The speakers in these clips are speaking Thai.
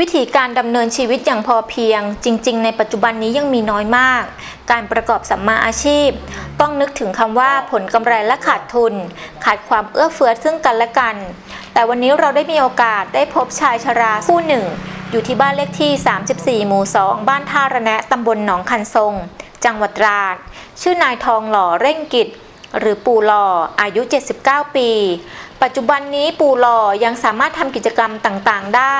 วิธีการดำเนินชีวิตอย่างพอเพียง จริง ๆ ในปัจจุบันนี้ยังมีน้อยมาก การประกอบสัมมาอาชีพ ต้องนึกถึงคำว่าผลกำไรและขาดทุน ขาดความเอื้อเฟื้อซึ่งกันและกัน แต่วันนี้เราได้มีโอกาสได้พบชายชราคู่หนึ่ง อยู่ที่บ้านเลขที่ 34 หมู่ 2 บ้านท่าระแนะตำบลหนองคันทรง จังหวัดตราด ชื่อนายทองหล่อเร่งกิจ หรือปู่หล่ออายุ 79 ปี ปัจจุบันนี้ปู่หล่อยังสามารถทำกิจกรรมต่างๆได้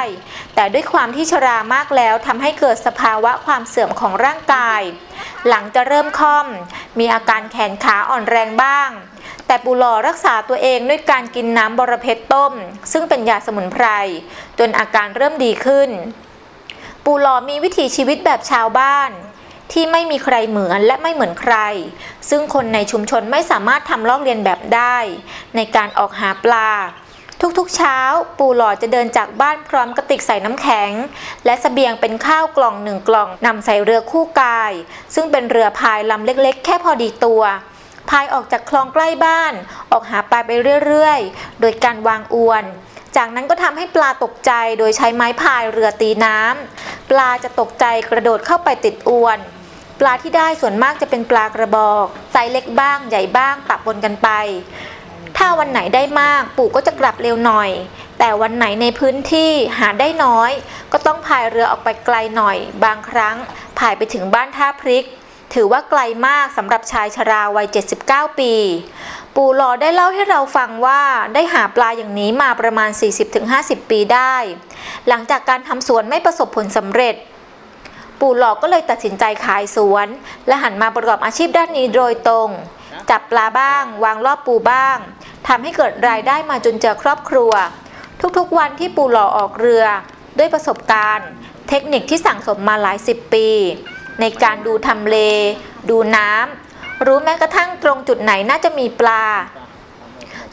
แต่ด้วยความที่ชรามากแล้วทำให้เกิดสภาวะความเสื่อมของร่างกาย หลังจะเริ่มค่อม มีอาการแขนขาอ่อนแรงบ้าง แต่ปู่หล่อรักษาตัวเองด้วยการกินน้ำบรเพชรต้ม ซึ่งเป็นยาสมุนไพร จนอาการเริ่มดีขึ้น ปู่หล่อมีวิถีชีวิตแบบชาวบ้าน ที่ไม่มีใครเหมือนและไม่เหมือนใคร ซึ่งคนในชุมชนไม่สามารถทำลอกเลียนแบบได้ ในการออกหาปลา ทุกๆเช้า ปู่หล่อจะเดินจากบ้านพร้อมกระติกใส่น้ำแข็ง และเสบียงเป็นข้าวกล่องหนึ่งกล่องนำใส่เรือคู่กาย ซึ่งเป็นเรือพายลำเล็กๆ แค่พอดีตัวพายออกจากคลองใกล้บ้าน ออกหาปลาไปเรื่อยๆ โดยการวางอวน จากนั้นก็ทำให้ปลาตกใจโดยใช้ไม้พายเรือตีน้ำ ปลาจะตกใจกระโดดเข้าไปติดอวน ปลาที่ได้ส่วนมากจะเป็นปลากระบอกไซส์เล็กบ้างใหญ่บ้างปะปนกันไป ถ้าวันไหนได้มากปู่ก็จะกลับเร็วหน่อย แต่วันไหนในพื้นที่หาได้น้อย ก็ต้องพายเรือออกไปไกลหน่อย บางครั้งพายไปถึงบ้านท่าพริก ถือว่าไกลมากสำหรับชายชราวัย 79 ปี ปู่หลอได้เล่าให้เราฟังว่าได้หาปลาอย่างนี้มาประมาณ 40-50 ปีได้ หลังจากการทำสวนไม่ประสบผลสำเร็จ ปู่หลอกก็เลยตัดสินใจขายสวน และหันมาประกอบอาชีพด้านนี้โดยตรง จับปลาบ้าง วางรอบปูบ้างทำให้เกิดรายได้มาจนเจอครอบครัว ทุกๆวันที่ปู่หล่อออกเรือ ด้วยประสบการณ์ เทคนิคที่สั่งสมมาหลายสิบปี ในการดูทำเล ดูน้ำรู้แม้กระทั่งตรงจุดไหนน่าจะมีปลา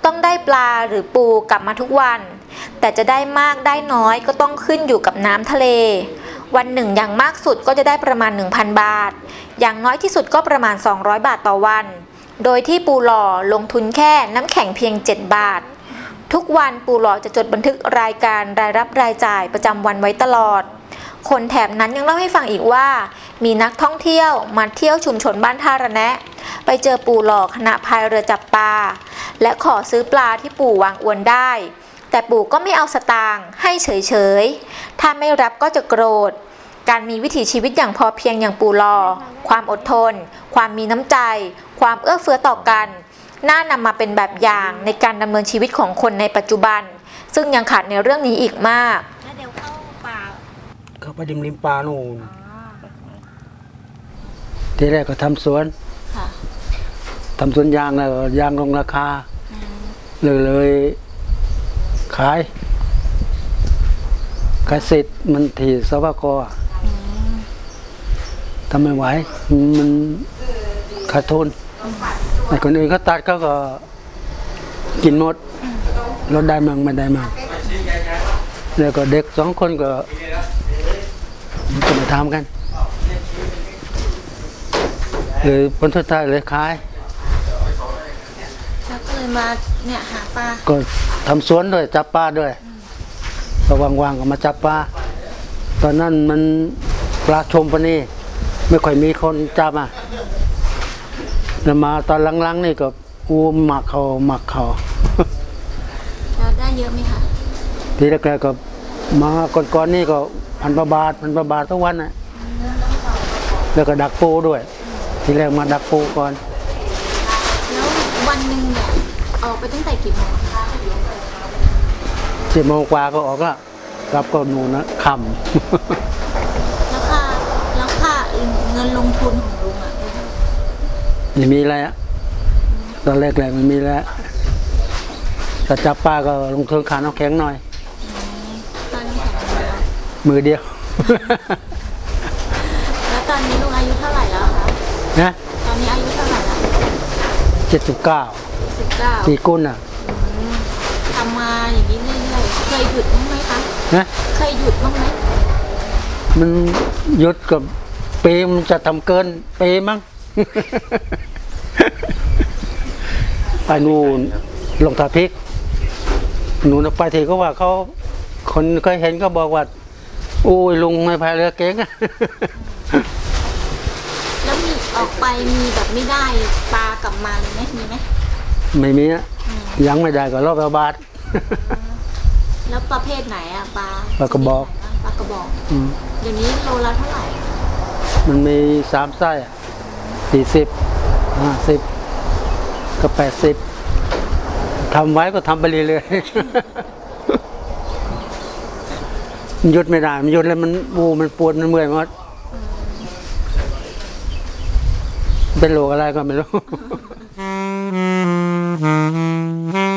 ต้องได้ปลาหรือปูกลับมาทุกวัน แต่จะได้มากได้น้อยก็ต้องขึ้นอยู่กับน้ำทะเล วันหนึ่งอย่างมากสุดก็จะได้ประมาณ 1,000 บาท อย่างน้อยที่สุดก็ประมาณ 200 บาทต่อวัน โดยที่ปูหล่อลงทุนแค่น้ำแข็งเพียง 7 บาท ทุกวันปูหล่อจะจดบันทึกรายการรายรับรายจ่ายประจำวันไว้ตลอด คนแถบนั้นยังเล่าให้ฟังอีกว่า มีนักท่องเที่ยวมาเที่ยวชุมชนบ้านท่าระแนะ ไปเจอปูหล่อขณะพายเรือจับปลาและขอซื้อปลาที่ปู่วางอวนได้ แต่ปู่ก็ไม่เอาสตางค์ให้เฉยๆ ถ้าไม่รับก็จะโกรธ การมีวิถีชีวิตอย่างพอเพียงอย่างปู่หลอ ความอดทน ความมีน้ำใจ ความเอื้อเฟื้อต่อกัน น่านำมาเป็นแบบอย่างในการดำเนินชีวิตของคนในปัจจุบัน ซึ่งยังขาดในเรื่องนี้อีกมาก แล้วเดี๋ยวเข้าป่าเขาไปริมริมปลาโน่นอ๋อทีแรกก็ทำสวนค่ะทำสวนยางแล้วยางลงราคาอืมเลยเลย ขายขายเสร็จมันที่สวกอะอืมทำไม่ไหว มันขาดทุนแต่คนอื่นเขาตัดเขาก็กินหมดเราได้มั่งไม่ได้มั่งแล้วก็เด็กสองคนก็ก็มาทำกันหรือผลสุดท้ายเลยขายแล้วก็ เลยมาเนี่ยหาปลาก็ทำสวนด้วยจับปลาด้วยก็ว่างๆก็มาจับปลาตอนนั้นมันปลาชมปะนี่ไม่ค่อยมีคนจับอะแล้วมาตอนหลังๆนี่ก็อูหมักเขาหมักเขา แล้วได้เยอะไหมคะทีแรกๆก็มาก่อนๆนี่ก็พันประบาทพันประบาททุกวันนะแล้วก็ดักปูด้วย ทีแรกมาดักปูก่อน แล้ววันหนึ่งเนี่ย ออกไปตั้งแต่กี่โมงคะสิบโมงกว่าก็ออกละกลับก็หนูนะค่แล้วค่าแล้วค่าเงินลงทุนของลุงอะำไม่มีอะไรอะตอนแรกๆไม่มีแล้วแต่จับปลาก็ลงทุนขาน้ำแข็งหน่อยตอนนี้แข็งแล้วมือเดียว แล้วตอนนี้ลุงอายุเท่าไหร่แล้วคะนะตอนนี้อายุเท่าไหร่แล้วเจ็ดสิบเก้า สิบเก้าปีกุ้นอะทำมาอย่างนี้เรื่อยๆเคยหยุดบ้างไหมคะนะเคยหยุดบ้างไหมมันหยุดกับปีมันจะทำเกินปีมั้งไปนู่นลงทาพริกหนูนไปทีก็ว่าเขาคนเคยเห็นก็บอกว่าโอ้ยลุงไม่พายเรือเก่งอะแล้วมีออกไปมีแบบไม่ได้ปลากลับมาเลยไหมมีไหม ไม่มีอะยังไม่ได้ก็รอบละบาท แล้วประเภทไหนอะปลาปลากระบอก ปลากระบอกอืม เดี๋ยวนี้โลละเท่าไหร่มันมีสามไส้อะสี่สิบห้าสิบก็แปดสิบทำไว้ก็ทำไปเรื่อยๆ มันหยุดไม่ได้ มันหยุดแล้วมันวูมันปวด มันเมื่อยหมดเป็นโรคอะไรก็ไม่รู้ Mm-hmm.